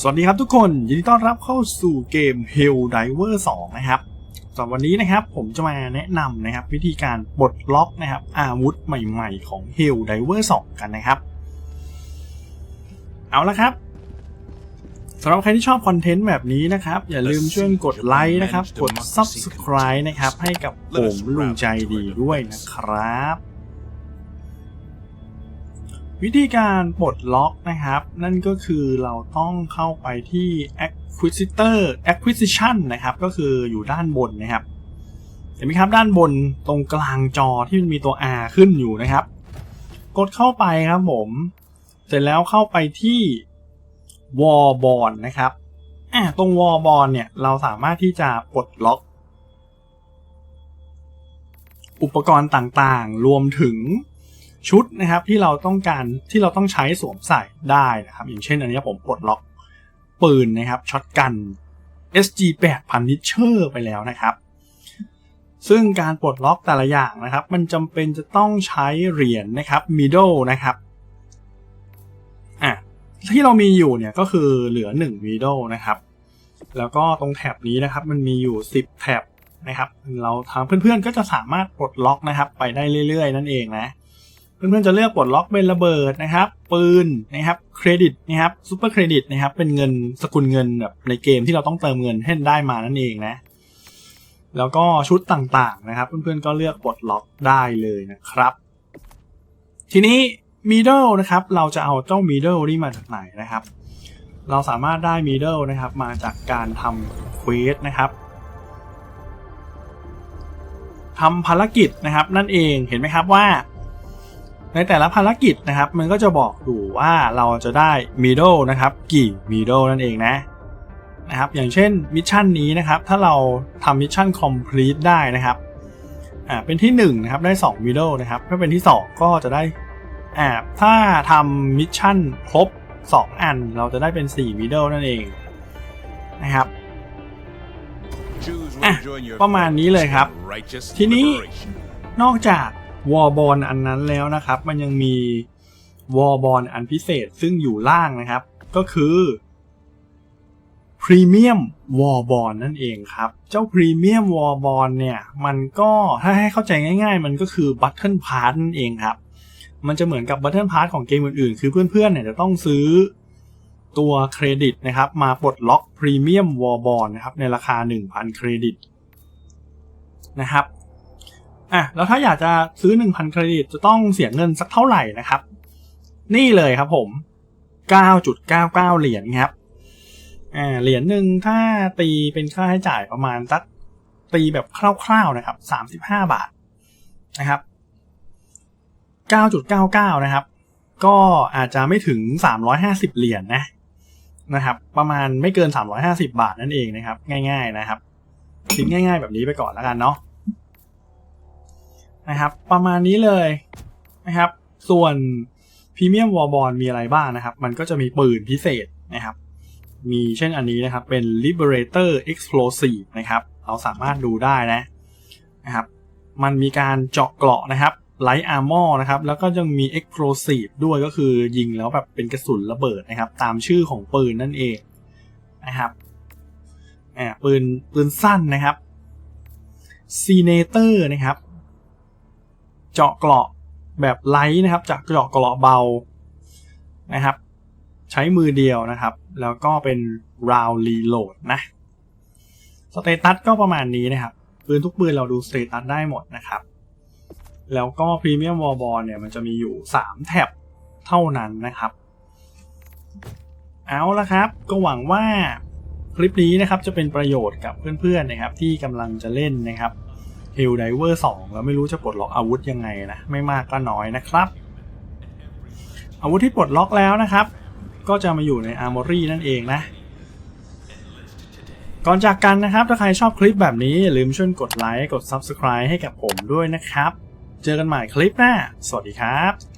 สวัสดีครับทุกคนยินดีต้อนรับเข้าสู่เกม Hell Diver 2 นะครับสำหรับวันนี้นะครับผมจะมาแนะนำนะครับวิธีการปลดล็อกนะครับอาวุธใหม่ๆของ Hell Diver 2 กันนะครับ เอาละครับสำหรับใครที่ชอบคอนเทนต์แบบนี้นะครับ อย่าลืมช่วยกดไลค์นะครับ กด Subscribe นะครับ ให้กับผมลุงใจดีด้วยนะครับ วิธีการปลดล็อกนะครับ นั่นก็คือเราต้องเข้าไปที่ acquisitor acquisition นะครับ ก็คืออยู่ด้านบนนะครับ เห็นไหมครับด้านบนตรงกลางจอที่มันมีตัว R ขึ้นอยู่นะครับ กดเข้าไปครับผม เสร็จแล้วเข้าไปที่ wall b o n นะครับอะตรง wall b o n เนี่ยเราสามารถที่จะปลดล็อก อุปกรณ์ต่างๆ รวมถึง ชุดนะครับที่เราต้องการที่เราต้องใช้สวมใส่ได้นะครับ อย่างเช่นอันนี้ผมปลดล็อกปืนนะครับช็อตกัน SG8 Punisher ไปแล้วนะครับ ซึ่งการปลดล็อกแต่ละอย่างนะครับ มันจำเป็นจะต้องใช้เหรียญนะครับ middle นะครับอะที่เรามีอยู่เนี่ยก็คือเหลือ 1 middle นะครับ แล้วก็ตรงแท็บนี้นะครับ มันมีอยู่ 10แท็บนะครับ เราทางเพื่อนๆก็จะสามารถปลดล็อกนะครับ ไปได้เรื่อยๆ นั่นเองนะ เพื่อนๆจะเลือกปลดล็อกเป็นระเบิดนะครับ ปืนนะครับเครดิตนะครับซูเปอร์เครดิตนะครับเป็นเงินสกุลเงินแบบในเกมที่เราต้องเติมเงินให้ได้มานั่นเองนะ แล้วก็ชุดต่างๆนะครับ เพื่อนๆก็เลือกปลดล็อกได้เลยนะครับ ทีนี้ middle นะครับเราจะเอาเจ้า middle นี่มาจากไหนนะครับ เราสามารถได้ middle นะครับมาจากการทำเควสนะครับทำภารกิจนะครับนั่นเองเห็นไหมครับว่า ในแต่ละภารกิจนะครับ มันก็จะบอกอยู่ว่าเราจะได้ middle นะครับ กี่ middle นั่นเองนะนะครับ อย่างเช่นมิชชั่นนี้นะครับ ถ้าเราทำมิชชั่น complete ได้นะครับ อ่า เป็นที่1นะครับ ได้ 2 middle นะครับ ถ้าเป็นที่ 2 ก็จะได้ อ่า ถ้าทำมิชชั่นครบ 2 อัน เราจะได้เป็น 4 middle นั่นเองนะครับอะประมาณนี้เลยครับ ทีทีนี้นี้นอกจาก วอลบอลอันนั้นแล้วนะครับ มันยังมีวอลบอลอันพิเศษซึ่งอยู่ล่างนะครับ ก็คือพรีเมียมวอลบอลนั่นเองครับ เจ้าพรีเมียมวอลบอลเนี่ยมันก็ถ้าให้เข้าใจง่าย ๆ มันก็คือบัตเทิลพาร์นั่นเองครับมันจะเหมือนกับบัตเทิลพาร์ของเกมอื่นๆ คือเพื่อนๆเนี่ยจะต้องซื้อตัวเครดิตนะครับ มาปลดล็อกพรีเมียมวอลบอลนะครับในราคา 1,000 เครดิตนะครับ อะแล้วถ้าอยากจะซื้อ 1,000 เครดิตจะต้องเสียเงินสักเท่าไหร่นะครับ นี่เลยครับผม 9.99 เหรียญครับอ่าเหรียญหนึ่งถ้าตีเป็นค่าใช้จ่ายประมาณสักตีแบบคร่าวๆนะครับ 35 บาทนะครับ 9.99 นะครับ ก็อาจจะไม่ถึง 350 เหรียญนะนะครับ ประมาณไม่เกิน 350 บาทนั่นเองนะครับ ง่าย ๆนะครับคิดง่าย ๆ แบบนี้ไปก่อนแล้วกันเนาะ นะครับ ประมาณนี้เลยนะครับ ส่วนพรีเมียมวอลบอลมีอะไรบ้างนะครับ มันก็จะมีปืนพิเศษนะครับ มีเช่นอันนี้นะครับ เป็น Liberator Explosive นะครับ เราสามารถดูได้นะนะครับ มันมีการเจาะเกราะนะครับ Light Armor นะครับ แล้วก็ยังมี Explosive ด้วยก็คือยิงแล้วแบบเป็นกระสุนระเบิดนะครับ ตามชื่อของปืนนั่นเองนะครับอ่าปืนปืนสั้นนะครับ Senator นะครับ เจาะเกราะแบบไลท์นะครับจากเจาะเกราะเบานะครับ ใช้มือเดียวนะครับ แล้วก็เป็นราวรีโหลดนะสเตตัสก็ประมาณนี้นะครับปืนทุกปืนเราดูสเตตัสได้หมดนะครับ แล้วก็พรีเมียมวอลบอลเนี่ยมันจะมีอยู่ 3 แท็บเท่านั้นนะครับ เอาละครับ ก็หวังว่าคลิปนี้นะครับจะเป็นประโยชน์กับเพื่อนๆนะครับ ที่กำลังจะเล่นนะครับ h e l l Diver 2 แล้วไม่รู้จะปลดล็อกอาวุธยังไงนะ ไม่มากก็น้อยนะครับ อาวุธที่ปลดล็อกแล้วนะครับ ก็จะมาอยู่ใน Armory นั่นเองนะ ก่อนจากกันนะครับ ถ้าใครชอบคลิปแบบนี้อย่าลืมช่วยกดไลค์กด Subscribe ให้กับผมด้วยนะครับ เจอกันใหม่คลิปหน้า สวัสดีครับ